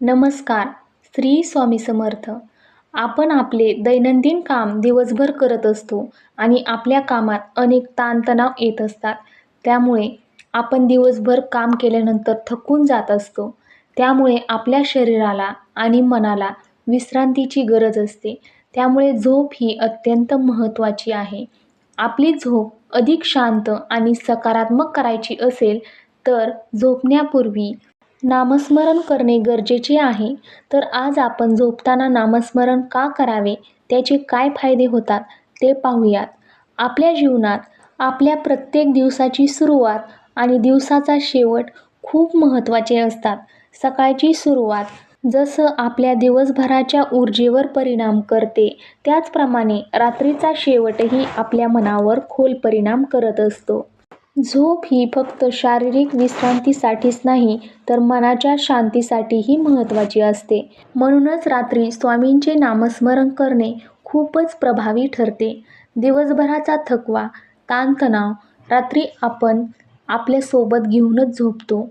नमस्कार श्री स्वामी समर्थ. आपण आपले दैनंदिन काम दिवसभर करत असतो आणि आपल्या कामात अनेक ताणतणाव येत असतात. त्यामुळे आपण दिवसभर काम केल्यानंतर थकून जात असतो. त्यामुळे आपल्या शरीराला आणि मनाला विश्रांतीची गरज असते. त्यामुळे झोप ही अत्यंत महत्त्वाची आहे. आपली झोप अधिक शांत आणि सकारात्मक करायची असेल तर झोपण्यापूर्वी नामस्मरण करणे गरजेचे आहे. तर आज आपण झोपताना नामस्मरण का करावे? त्याचे काय फायदे होतात? ते पाहूयात. आपल्या जीवनात आपल्या प्रत्येक दिवसाची सुरुवात आणि दिवसाचा शेवट खूप महत्त्वाचे असतात. सकाळची सुरुवात जसं आपल्या दिवसभराच्या ऊर्जेवर परिणाम करते त्याचप्रमाणे रात्रीचा शेवटही आपल्या मनावर खोल परिणाम करत असतो. झोप ही फक्त शारीरिक विश्रांतीसाठीच नाही तर मनाच्या शांतीसाठीही महत्त्वाची असते. म्हणूनच रात्री स्वामींचे नामस्मरण करणे खूपच प्रभावी ठरते. दिवसभराचा थकवा ताणतणाव रात्री आपण आपल्यासोबत घेऊनच झोपतो.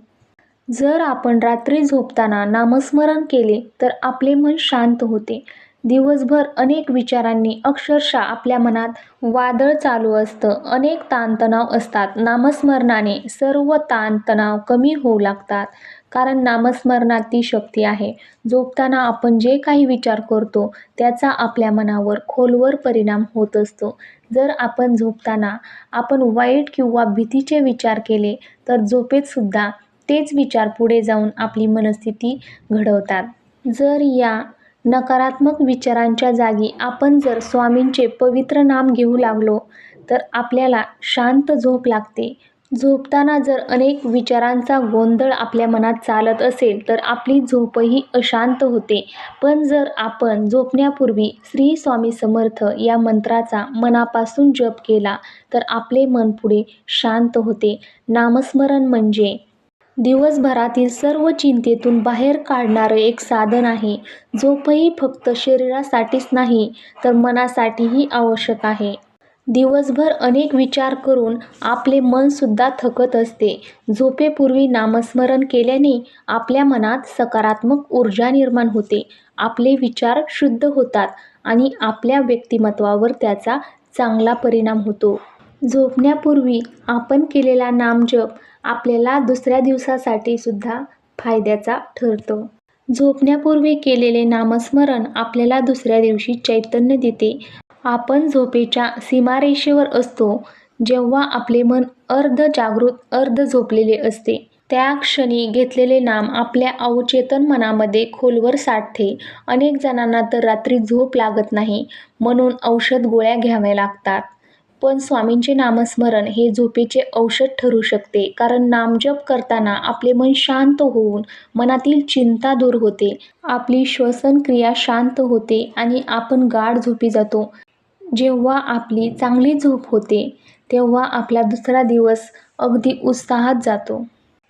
जर आपण रात्री झोपताना नामस्मरण केले तर आपले मन शांत होते. दिवसभर अनेक विचारांनी अक्षरशः आपल्या मनात वादळ चालू असतं. अनेक ताणतणाव असतात. नामस्मरणाने सर्व ताणतणाव कमी होऊ लागतात. कारण नामस्मरणात ती शक्ती आहे. झोपताना आपण जे काही विचार करतो त्याचा आपल्या मनावर खोलवर परिणाम होत असतो. जर आपण झोपताना आपण वाईट किंवा भीतीचे विचार केले तर झोपेतसुद्धा तेच विचार पुढे जाऊन आपली मनस्थिती घडवतात. जर या नकारात्मक विचारांच्या जागी आपण जर स्वामींचे पवित्र नाम घेऊ लागलो तर आपल्याला शांत झोप लागते. झोपताना जर अनेक विचारांचा गोंधळ आपल्या मनात चालत असेल तर आपली झोपही अशांत होते. पण जर आपण झोपण्यापूर्वी श्री स्वामी समर्थ या मंत्राचा मनापासून जप केला तर आपले मन पुढे शांत होते. नामस्मरण म्हणजे दिवसभरातील सर्व चिंतेतून बाहेर काढणारं एक साधन आहे झोपही फक्त शरीरासाठीच नाही तर मनासाठीही आवश्यक आहे. दिवसभर अनेक विचार करून आपले मनसुद्धा थकत असते. झोपेपूर्वी नामस्मरण केल्याने आपल्या मनात सकारात्मक ऊर्जा निर्माण होते. आपले विचार शुद्ध होतात आणि आपल्या व्यक्तिमत्वावर त्याचा चांगला परिणाम होतो. झोपण्यापूर्वी आपण केलेला नामजप आपल्याला दुसऱ्या दिवसासाठी सुद्धा फायद्याचा ठरतो. झोपण्यापूर्वी केलेले नामस्मरण आपल्याला दुसऱ्या दिवशी चैतन्य देते. आपण झोपेच्या सीमारेषेवर असतो जेव्हा आपले मन अर्ध जागृत अर्ध झोपलेले असते. त्या क्षणी घेतलेले नाम आपल्या अवचेतन मनामध्ये खोलवर साठते. अनेक जणांना तर रात्री झोप लागत नाही म्हणून औषध गोळ्या घ्याव्या लागतात. पण स्वामींचे नामस्मरण हे झोपेचे औषध ठरू शकते. कारण नामजप करताना आपले मन शांत होऊन मनातील चिंता दूर होते. आपली श्वसनक्रिया शांत होते आणि आपण गाढ झोपी जातो. जेव्हा आपली चांगली झोप होते तेव्हा आपला दुसरा दिवस अगदी उत्साहात जातो.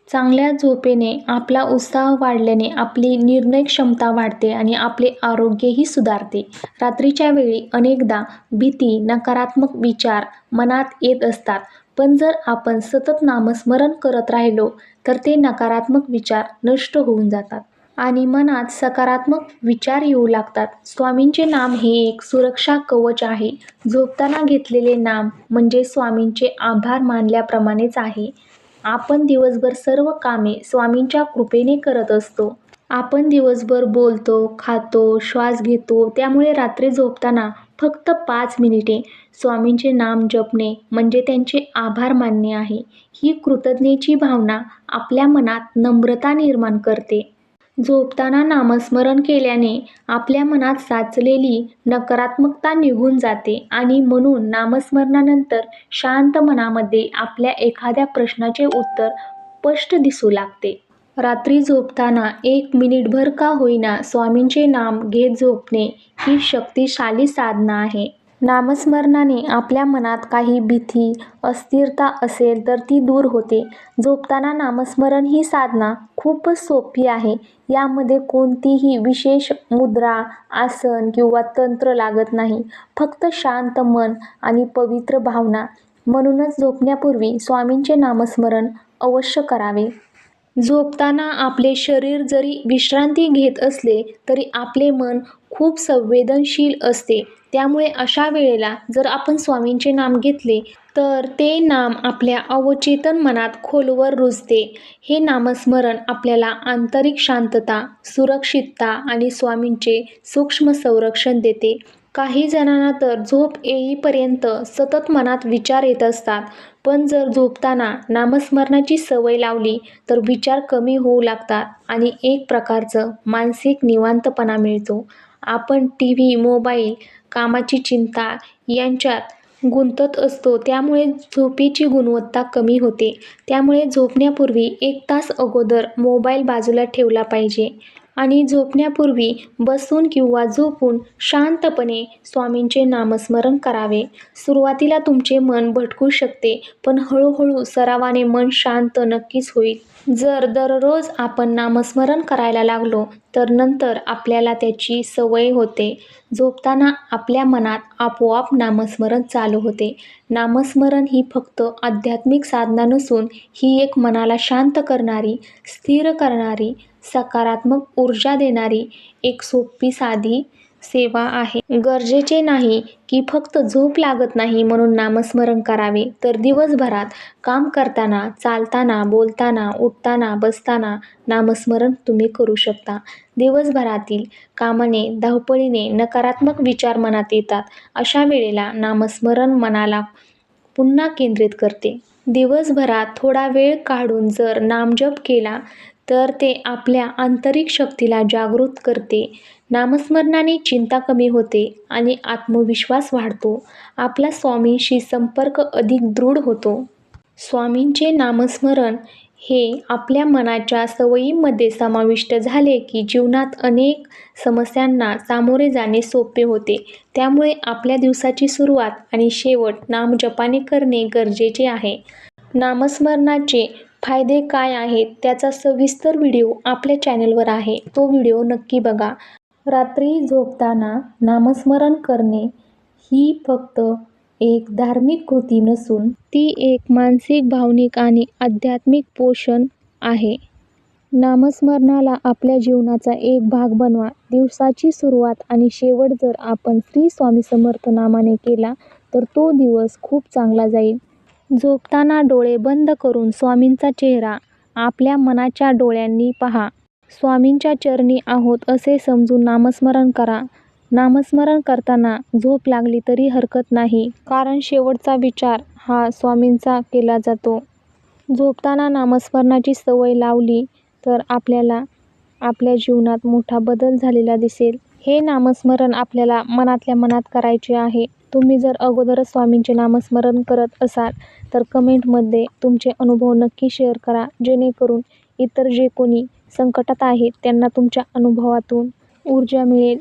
चांगल्या झोपेने आपला उत्साह वाढल्याने आपली निर्णय क्षमता वाढते आणि आपले आरोग्यही सुधारते. रात्रीच्या वेळी अनेकदा भीती नकारात्मक विचार मनात येत असतात. पण जर आपण सतत नामस्मरण करत राहिलो तर ते नकारात्मक विचार नष्ट होऊन जातात. आणि मनात सकारात्मक विचार येऊ लागतात. स्वामींचे नाम हे एक सुरक्षा कवच आहे. झोपताना घेतलेले नाम म्हणजे स्वामींचे आभार मानल्याप्रमाणेच आहे. आपण दिवसभर सर्व कामे स्वामींच्या कृपेने करत असतो. आपण दिवसभर बोलतो खातो श्वास घेतो त्यामुळे रात्री झोपताना फक्त पाच मिनिटे स्वामींचे नाम जपणे म्हणजे त्यांचे आभार मानणे आहे. ही कृतज्ञेची भावना आपल्या मनात नम्रता निर्माण करते. झोपताना नामस्मरण केल्याने आपल्या मनात साचलेली नकारात्मकता निघून जाते आणि म्हणून नामस्मरणानंतर शांत मनामध्ये आपल्या एखाद्या प्रश्नाचे उत्तर स्पष्ट दिसू लागते. रात्री झोपताना एक मिनिटभर का होईना स्वामींचे नाम घेत झोपणे ही शक्तिशाली साधना आहे. नामस्मरणाने आपल्या मनात काही भीती अस्थिरता असेल तर ती दूर होते. झोपताना नामस्मरण ही साधना खूपच सोपी आहे. यामध्ये कोणतीही विशेष मुद्रा आसन किंवा तंत्र लागत नाही. फक्त शांत मन आणि पवित्र भावना. म्हणूनच झोपण्यापूर्वी स्वामींचे नामस्मरण अवश्य करावे. झोपताना आपले शरीर जरी विश्रांती घेत असले तरी आपले मन खूप संवेदनशील असते. त्यामुळे अशा वेळेला जर आपण स्वामींचे नाम घेतले तर ते नाम आपल्या अवचेतन मनात खोलवर रुजते. हे नामस्मरण आपल्याला आंतरिक शांतता सुरक्षितता आणि स्वामींचे सूक्ष्म संरक्षण देते. काही जणांना तर झोप येईपर्यंत सतत मनात विचार येत असतात. पण जर झोपताना नामस्मरणाची सवय लावली तर विचार कमी होऊ लागतात आणि एक प्रकारचं मानसिक निवांतपणा मिळतो. आपण टी व्ही मोबाईल कामाची चिंता यांच्यात गुंतत असतो त्यामुळे झोपेची गुणवत्ता कमी होते. त्यामुळे झोपण्यापूर्वी एक तास अगोदर मोबाईल बाजूला ठेवला पाहिजे. आणि झोपण्यापूर्वी बसून किंवा झोपून शांतपणे स्वामींचे नामस्मरण करावे. सुरुवातीला तुमचे मन भटकू शकते पण हळूहळू सरावाने मन शांत नक्कीच होईल. जर दररोज आपण नामस्मरण करायला लागलो तर नंतर आपल्याला त्याची सवय होते. झोपताना आपल्या मनात आपोआप नामस्मरण चालू होते. नामस्मरण ही फक्त आध्यात्मिक साधना नसून ही एक मनाला शांत करणारी स्थिर करणारी सकारात्मक ऊर्जा देणारी एक सोपी साधी सेवा आहे. गरजेचे नाही की फक्त झोप लागत नाही म्हणून नामस्मरण करावे. तर दिवसभरात काम करताना चालताना बोलताना उठताना बसताना नामस्मरण तुम्ही करू शकता. दिवसभरातील कामाने धावपळीने नकारात्मक विचार मनात येतात. अशा वेळेला नामस्मरण मनाला पुन्हा केंद्रित करते. दिवसभरात थोडा वेळ काढून जर नामजप केला तर ते आपल्या आंतरिक शक्तीला जागृत करते. नामस्मरणाने चिंता कमी होते आणि आत्मविश्वास वाढतो. आपला स्वामींशी संपर्क अधिक दृढ होतो. स्वामींचे नामस्मरण हे आपल्या मनाच्या सवयीमध्ये समाविष्ट झाले की जीवनात अनेक समस्यांना सामोरे जाणे सोपे होते. त्यामुळे आपल्या दिवसाची सुरुवात आणि शेवट नामजपाने करणे गरजेचे आहे. नामस्मरणाचे फायदे काय आहेत? त्याचा सविस्तर व्हिडिओ आपल्या चॅनलवर आहे. तो व्हिडिओ नक्की बघा. रात्री झोपताना नामस्मरण करणे ही फक्त एक धार्मिक कृती नसून ती एक मानसिक भावनिक आणि आध्यात्मिक पोषण आहे. नामस्मरणाला आपल्या जीवनाचा एक भाग बनवा. दिवसाची सुरुवात आणि शेवट जर आपण श्री स्वामी समर्थ नामाने केला तर तो दिवस खूप चांगला जाईल. झोपताना डोळे बंद करून स्वामींचा चेहरा आपल्या मनाच्या डोळ्यांनी पहा. स्वामींच्या चरणी आहोत असे समजून नामस्मरण करा. नामस्मरण करताना झोप लागली तरी हरकत नाही. कारण शेवटचा विचार हा स्वामींचा केला जातो. झोपताना नामस्मरणाची सवय लावली तर आपल्याला आपल्या जीवनात मोठा बदल झालेला दिसेल. हे नामस्मरण आपल्याला मनातल्या मनात करायचे आहे. तुम्ही जर अगोदरच स्वामींचे नामस्मरण करत असाल तर कमेंटमध्ये तुमचे अनुभव नक्की शेअर करा. जेणेकरून इतर जे कोणी संकटात आहेत त्यांना तुमच्या अनुभवातून ऊर्जा मिळेल.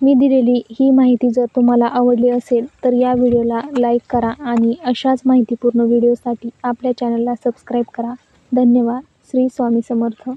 मी दिलेली ही माहिती जर तुम्हाला आवडली असेल तर या व्हिडिओला लाईक करा आणि अशाच माहितीपूर्ण व्हिडिओसाठी आपल्या चॅनलला सबस्क्राईब करा. धन्यवाद. श्री स्वामी समर्थ.